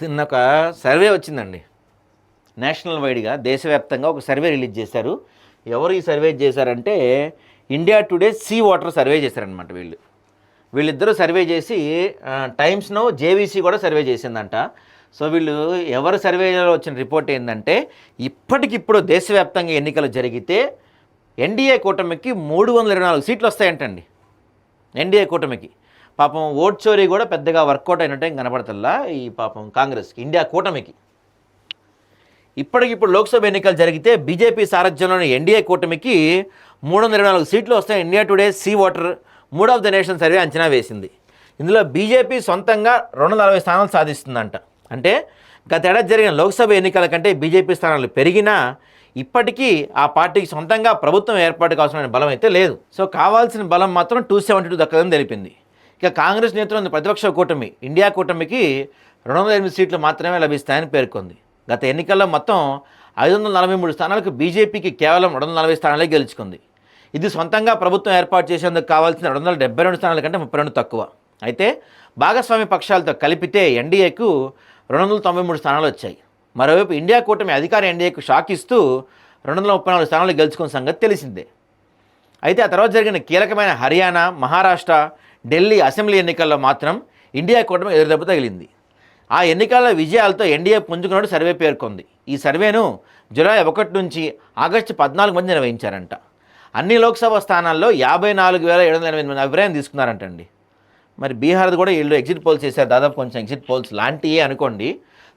నిన్న ఒక సర్వే వచ్చిందండి. నేషనల్ వైడ్గా దేశవ్యాప్తంగా ఒక సర్వే రిలీజ్ చేశారు. ఎవరు ఈ సర్వే చేశారంటే India Today C voter survey చేశారనమాట వీళ్ళు. వీళ్ళిద్దరూ సర్వే చేసి టైమ్స్ను జేవీసీ కూడా సర్వే చేసిందంట. సో వీళ్ళు ఎవరు సర్వేలో వచ్చిన రిపోర్ట్ ఏంటంటే ఇప్పటికిప్పుడు దేశవ్యాప్తంగా ఎన్నికలు జరిగితే ఎన్డీఏ కూటమికి మూడు వందల ఇరవై నాలుగు సీట్లు వస్తాయంటండి. ఎన్డీఏ కూటమికి. పాపం ఓట్ చోరీ కూడా పెద్దగా వర్కౌట్ అయినట్టే కనబడతల్లా ఈ పాపం కాంగ్రెస్కి ఇండియా కూటమికి. ఇప్పటికిప్పుడు లోక్సభ ఎన్నికలు జరిగితే బీజేపీ సారథ్యంలోని ఎన్డీఏ కూటమికి మూడు వందల ఇరవై నాలుగు సీట్లు వస్తాయి. India Today C Voter mood of the nation survey అంచనా వేసింది. ఇందులో బీజేపీ సొంతంగా రెండు వందల నలభై స్థానాలు సాధిస్తుందంట. అంటే గత ఏడాది జరిగిన లోక్సభ ఎన్నికల కంటే బీజేపీ స్థానాలు పెరిగినా ఇప్పటికీ ఆ పార్టీకి సొంతంగా ప్రభుత్వం ఏర్పాటు కావాల్సిన బలం అయితే లేదు. సో కావాల్సిన బలం మాత్రం టూ సెవెంటీ టూ దక్కదని తెలిపింది. ఇక కాంగ్రెస్ నేతృత్వం ప్రతిపక్ష కూటమి ఇండియా కూటమికి రెండు వందల ఎనిమిది సీట్లు మాత్రమే లభిస్తాయని పేర్కొంది. గత ఎన్నికల్లో మొత్తం ఐదు వందల నలభై మూడు స్థానాలకు బీజేపీకి కేవలం రెండు వందల నలభై స్థానాలే గెలుచుకుంది. ఇది సొంతంగా ప్రభుత్వం ఏర్పాటు చేసేందుకు కావాల్సిన రెండు వందల డెబ్బై రెండు స్థానాల కంటే ముప్పై రెండు తక్కువ. అయితే భాగస్వామి పక్షాలతో కలిపితే ఎన్డీఏకు రెండు వందల తొంభై మూడు స్థానాలు వచ్చాయి. మరోవైపు ఇండియా కూటమి అధికార ఎన్డీఏకు షాక్ ఇస్తూ రెండు వందల ముప్పై నాలుగు స్థానాలు గెలుచుకున్న సంగతి తెలిసిందే. అయితే ఆ తర్వాత జరిగిన కీలకమైన హర్యానా మహారాష్ట్ర ఢిల్లీ అసెంబ్లీ ఎన్నికల్లో మాత్రం ఇండియా కూటమి ఎదురుదెబ్బ తగిలింది. ఆ ఎన్నికల విజయాలతో ఎన్డీఏ పుంజుకున్నట్టు సర్వే పేర్కొంది. ఈ సర్వేను జూలై ఒకటి నుంచి ఆగస్టు పద్నాలుగు మంది నిర్వహించారంట. అన్ని లోక్సభ స్థానాల్లో యాభై నాలుగు వేల ఏడు వందల ఎనిమిది మంది అభిప్రాయం తీసుకున్నారంటండి. మరి బీహార్ది కూడా వీళ్ళు ఎగ్జిట్ పోల్స్ చేశారు. దాదాపు కొంచెం ఎగ్జిట్ పోల్స్ లాంటియే అనుకోండి.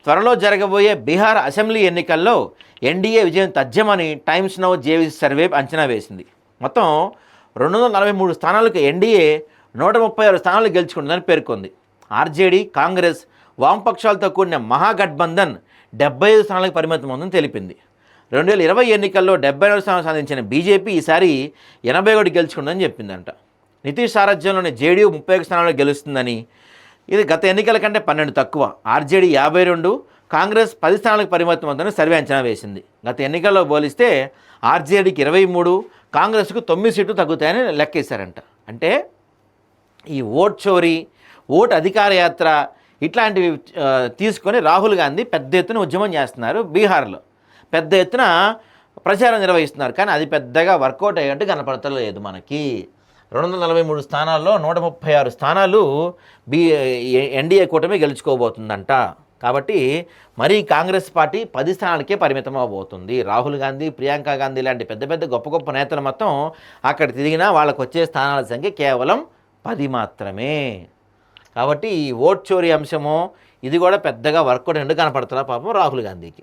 త్వరలో జరగబోయే బీహార్ అసెంబ్లీ ఎన్నికల్లో ఎన్డీఏ విజయం తథ్యమని టైమ్స్ నౌ జేవీ సర్వే అంచనా వేసింది. మొత్తం రెండు వందల నలభై మూడు స్థానాలకు ఎన్డీఏ నూట ముప్పై ఆరు స్థానాలు గెలుచుకుంటుందని పేర్కొంది. ఆర్జేడీ కాంగ్రెస్ వామపక్షాలతో కూడిన మహాగఠబంధన్ డెబ్బై ఐదు స్థానాలకు పరిమితం ఉందని తెలిపింది. రెండు వేల ఇరవై ఎన్నికల్లో డెబ్బై నాలుగు స్థానాలు సాధించిన బీజేపీ ఈసారి ఎనభై ఒకటి గెలుచుకుందని చెప్పిందంట. నితీష్ సారథ్యంలోని జేడీయూ ముప్పై ఒక స్థానాలు గెలుస్తుందని. ఇది గత ఎన్నికల కంటే పన్నెండు తక్కువ. ఆర్జేడీ యాభై రెండు కాంగ్రెస్ పది స్థానాలకు పరిమితం ఉందని సర్వే అంచనా వేసింది. గత ఎన్నికల్లో పోలిస్తే ఆర్జేడీకి ఇరవై మూడు కాంగ్రెస్కు తొమ్మిది సీట్లు తగ్గుతాయని లెక్కేశారంట. అంటే ఈ ఓట్ చోరీ ఓట్ అధికార యాత్ర ఇట్లాంటివి తీసుకొని రాహుల్ గాంధీ పెద్ద ఎత్తున ఉద్యమం చేస్తున్నారు బీహార్లో. పెద్ద ఎత్తున ప్రచారం నిర్వహిస్తున్నారు. కానీ అది పెద్దగా వర్కౌట్ అయ్యేట్టు కనపడతలేదు మనకి. రెండు వందల నలభై మూడు స్థానాల్లో నూట ముప్పై ఆరు స్థానాలు బీ ఎన్డీఏ కూటమి గెలుచుకోబోతుందంట. కాబట్టి మరీ కాంగ్రెస్ పార్టీ పది స్థానాలకే పరిమితం అవబోతుంది రాహుల్ గాంధీ ప్రియాంక గాంధీ లాంటి పెద్ద పెద్ద గొప్ప గొప్ప నేతలు మొత్తం అక్కడ తిరిగినా వాళ్ళకు వచ్చే స్థానాల సంఖ్య కేవలం పది మాత్రమే. కాబట్టి ఈ ఓట్ చోరీ అంశము ఇది కూడా పెద్దగా వర్కౌట్ ఎందుకు కనపడుతున్నా పాపం రాహుల్ గాంధీకి.